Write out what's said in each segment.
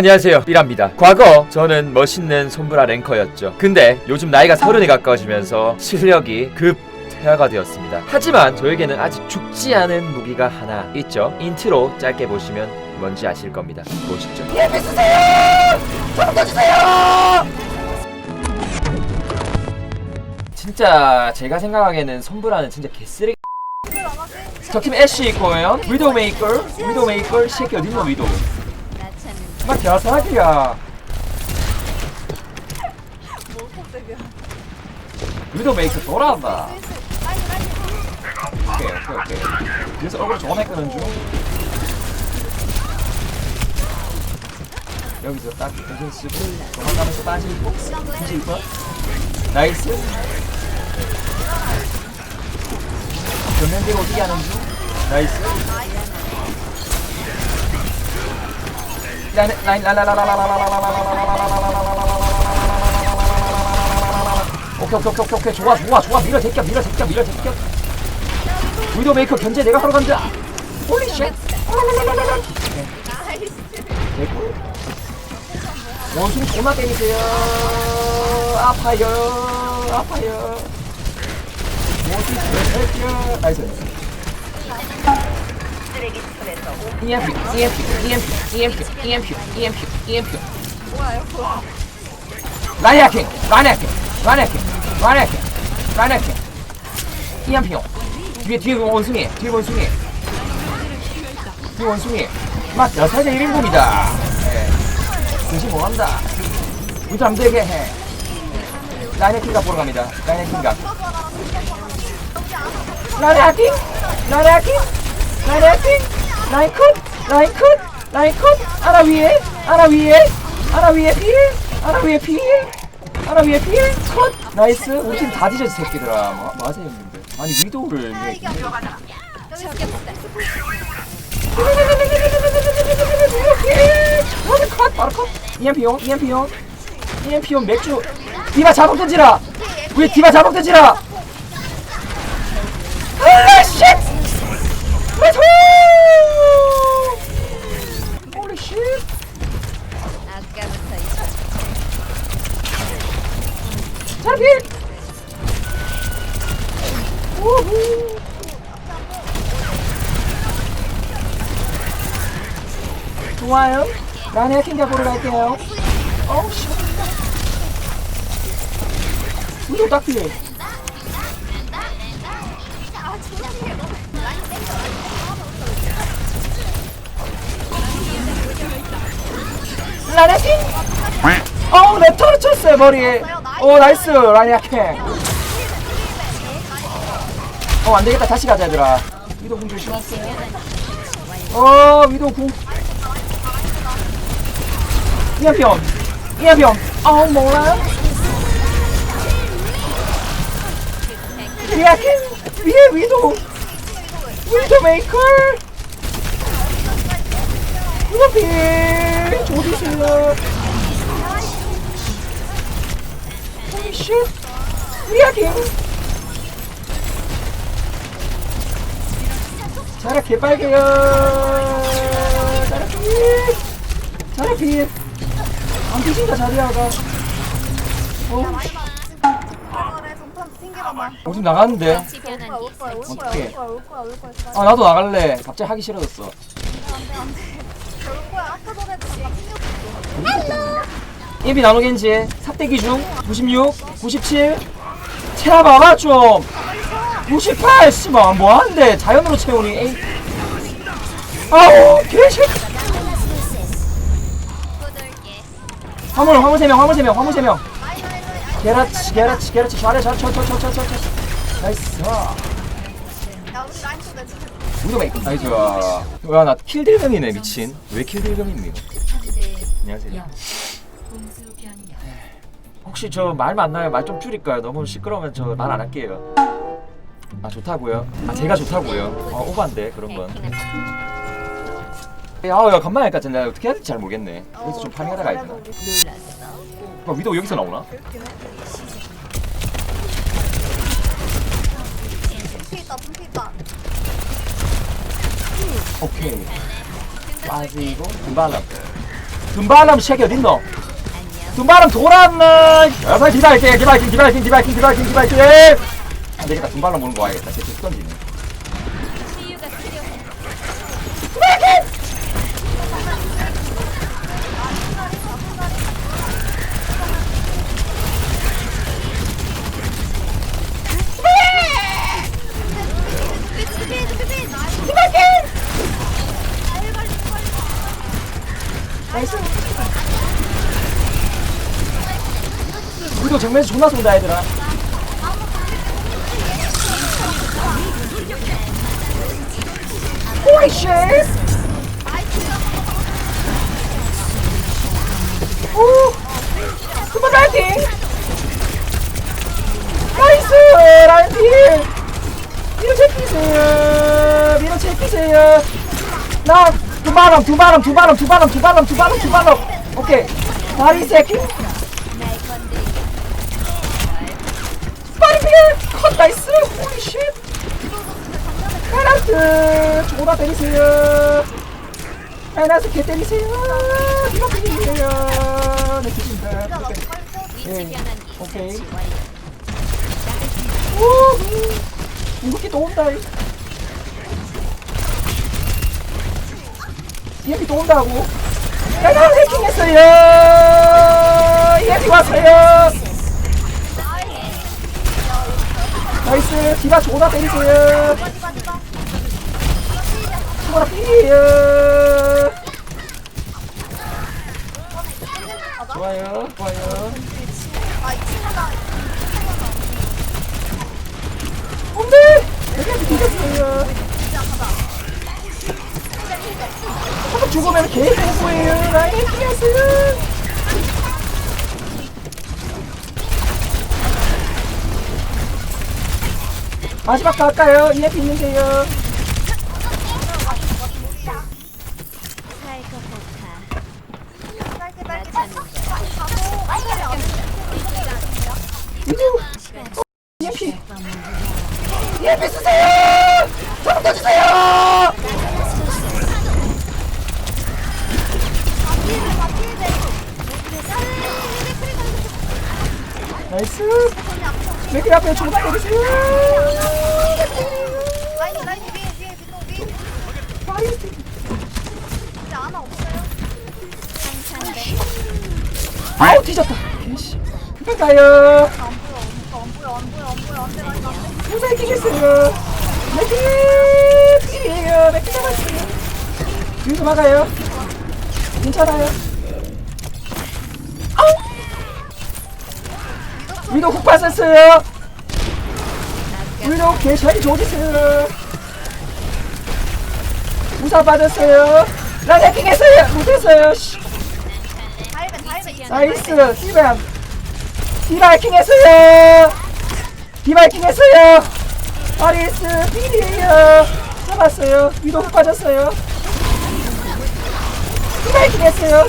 안녕하세요. 삐랍니다. 과거 저는 멋있는 손브라 랭커였죠. 근데 요즘 나이가 서른에 가까워지면서 실력이 급 퇴화가 되었습니다. 하지만 저에게는 아직 죽지 않은 무기가 하나 있죠. 인트로 짧게 보시면 뭔지 아실 겁니다. 보시죠. 진짜 제가 생각하기에는 손브라는 진짜 개쓰레기 적팀 애쉬 있고요. 위도우 메이커 위도우 메이커 새끼 어딨노 위도우 나 개사기야. 위도우 메이커 돌아온다. 오케이 오케이 오케이. 그래서 얼굴 전화했거든 중. 여기서 딱 대신 쓰고 도망가면서 빠지고 이거 나이스. 전면 대고 어떻게 하는 중. 나이스 라인 라인 오케이 오케이 오케이 오케이. 좋아 좋아 좋아. 밀어 제껴 밀어 제껴 밀어 제껴. 위도 메이커 견제 내가 하러 간다. 홀리 쉣 원숭이 존나 때리세요. 아파요 아파요. 원숭이 개새끼야 나이스 EMP, EMP, EMP, EMP, EMP, EMP, EMP. 라니아킹, 라니아킹, 라니아킹, 라니아킹, 라니아킹. EMP요. 뒤에 뒤에 그 원숭이, 뒤에 원숭이. 뒤에 원숭이. 막 여섯 대 1인분이다. 예. 드시 뭐한다. 우리 안 되게 해. 라니아킹가 보러 갑니다. 라니아킹가. 라니아킹, 라니아킹, 라니아킹. 라인 컷! 라인 컷! 라인 컷! 아라 위에! 아라 위에! 아라 위에 필! 아라 위에 필! 아라 위에 필! 컷! 나이스! 우리 팀 다 뒤졌어 새끼들아 뭐, 뭐 하세요 형님들 아니 위도우를 왜 이렇게 컷! 바로 컷! EMP용! EMP용! EMP용 맥주 디바 자국 던지라! 왜 디바 자국 던지라! 좋아요. 나는 해킹가 보러 갈게요. 어우, 씨. 이거 딱 필요해. 라네킹! 어우, 내 터르쳤어요, 머리에. 오, 나이스, 라니아 킹. 어, 안 되겠다. 다시 가자, 얘들아. 위도 궁 조심하세요. 어, 위도 궁. 이한병. 이한병. 어우, 몰라. 리아킹! 위에 위도! 위도 메이커! 이거 조디실러 쉣 리아킹 자라 개빨개요 자라 피 자라 피 안 뒤진다 자리아가. 어? 오줌 나갔는데? 어떡해. 아 나도 나갈래. 갑자기 하기 싫어졌어. 전에도 잠깐 튕겼어 예비 나노겐지 삽대기 중 96, 97 채워봐봐 좀 68, 씨발 뭐하는데? 자연으로 채우니 아우 개새 화물 화물 3명 화물 3명 화물 3명. 게라치 게라치 게라치. 잘해 잘해. 쳐쳐쳐쳐쳐 나이스. 야 우리 라인 좀 내줘 우도 메이크 나이스. 와나 킬딜금이네 미친. 왜 킬딜금이니? 안녕하세요. 혹시 저 말 맞나요? 말 좀 줄일까요? 너무 시끄러우면 저 말 안 할게요. 아 좋다고요? 아 제가 좋다고요? 어 오반데 그런 건. 아야 간만에 할까 내가 어떻게 해야 될지 잘 모르겠네. 그래서 좀 파밍하다 가야 되나? 어 위도 여기서 나오나? 피피 오케이. 빠지고 금발람. 둠바람 쉐기 어딨노? 둠바람 돌았나? 여섯 디바이팅 디바이팅 디바이팅 디바이팅 디바이팅 디바이팅 안 되겠다 둠바람 보는 거 와야겠다 쟤 계속 던지네 나이스 우리도 정면에서 존나 쏜다 얘들아 Holy shit! 오! super 라이팅! 나이스! 라이팅! 밀어채기세요! 밀어채기세요! 나, 두 바람, 두 바람, 두 바람, 두 바람, 두 바람, 두 바람, 두 바람! 오케이. 파리 피해! 컷 나이스! 호리 쉣! 페나스! 조나 때리세요! 페나스 개 때리세요! 이거 때리세요! 네, 좋습니다. 오케이. 네, 오케이. 오! 무섭게 또 온다. EMP 또 온다고. 내가 해킹했어요! EMP 왔어요! 나이스! 디바 조나 때리세요! 디바라 삐에요! 좋아요, 좋아요. 안돼! 여기 뒤졌어요. 한번 죽으면 개 공포예요. 라인 피하세요. 마지막 갈까요? EF 있는데요. EMP EMP 쓰세요! 나이스. 맥클 앞에 조금만 때리세요. 나이스 아우 뒤졌다. 개씨. 급한 가요 무사히 끼겠어요. 맥클 필이에요. 맥클 잡았어요. 뒤에서 막아요. 괜찮아요 위도 훅 빠졌어요. 위도 개샤이 조지세요 우사 빠졌어요. 난 해킹했어요. 못했어요. 씨. 나이스. 디바 디바 해킹했어요. 디바 해킹했어요. 아리스 필이에요. 잡았어요. 위도 훅 빠졌어요. 디바 해킹했어요.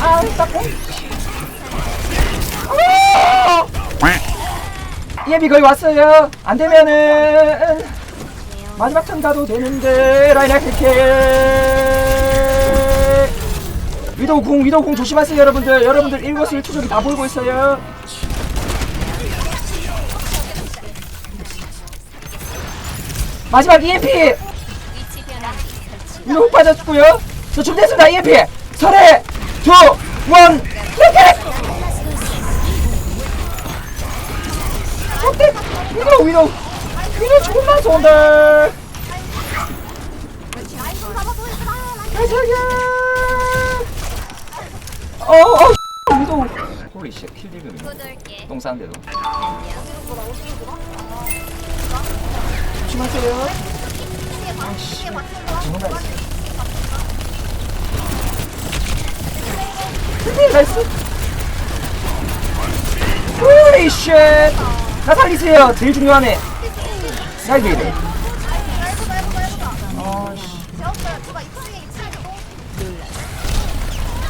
아 딱고 예비 거의 왔어요. 안 되면은 마지막 턴 가도 되는데 라인 할게. 위도우 궁, 위도우 궁 조심하세요, 여러분들. 여러분들 일거수일 투족이 다 보이고 있어요. 마지막 EMP. 위도우 빠졌고요. 저 준비됐습니다, EMP. 설에 두, 원, 이렇게. 위로 위로 위로 조금만 쏜다 가자야 어어 홀리 쉣 킬리그미 똥 싼데도 조심하세요 아씨 정말 나이스 홀리 쉣 나 살리세요. 제일 중요하네. 아씨.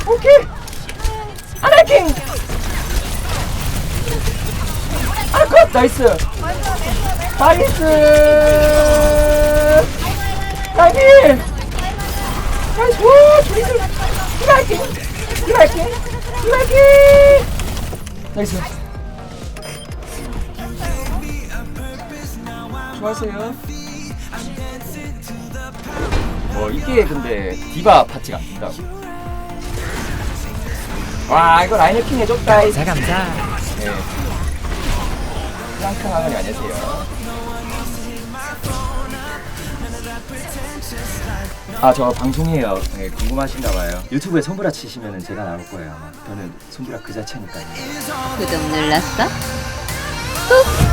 오케이. 아나킹. 아컷 나이스. 나이스. 나이스. 나이스. 와, 트리플. 디바이킹 디바이킹 디바이킹 나이스 수고하세요 뭐 이게 근데 디바 파츠가 안 뜬다고 와 이거 라인 해킹 해줬다 이 감사 감사 네. 프랑크 하가님 안녕하세요. 아 저 방송이에요. 네, 궁금하신가봐요. 유튜브에 손브라 치시면 제가 나올 거예요. 아마. 저는 손브라 그 자체니까요. 구독 눌렀어? 꾹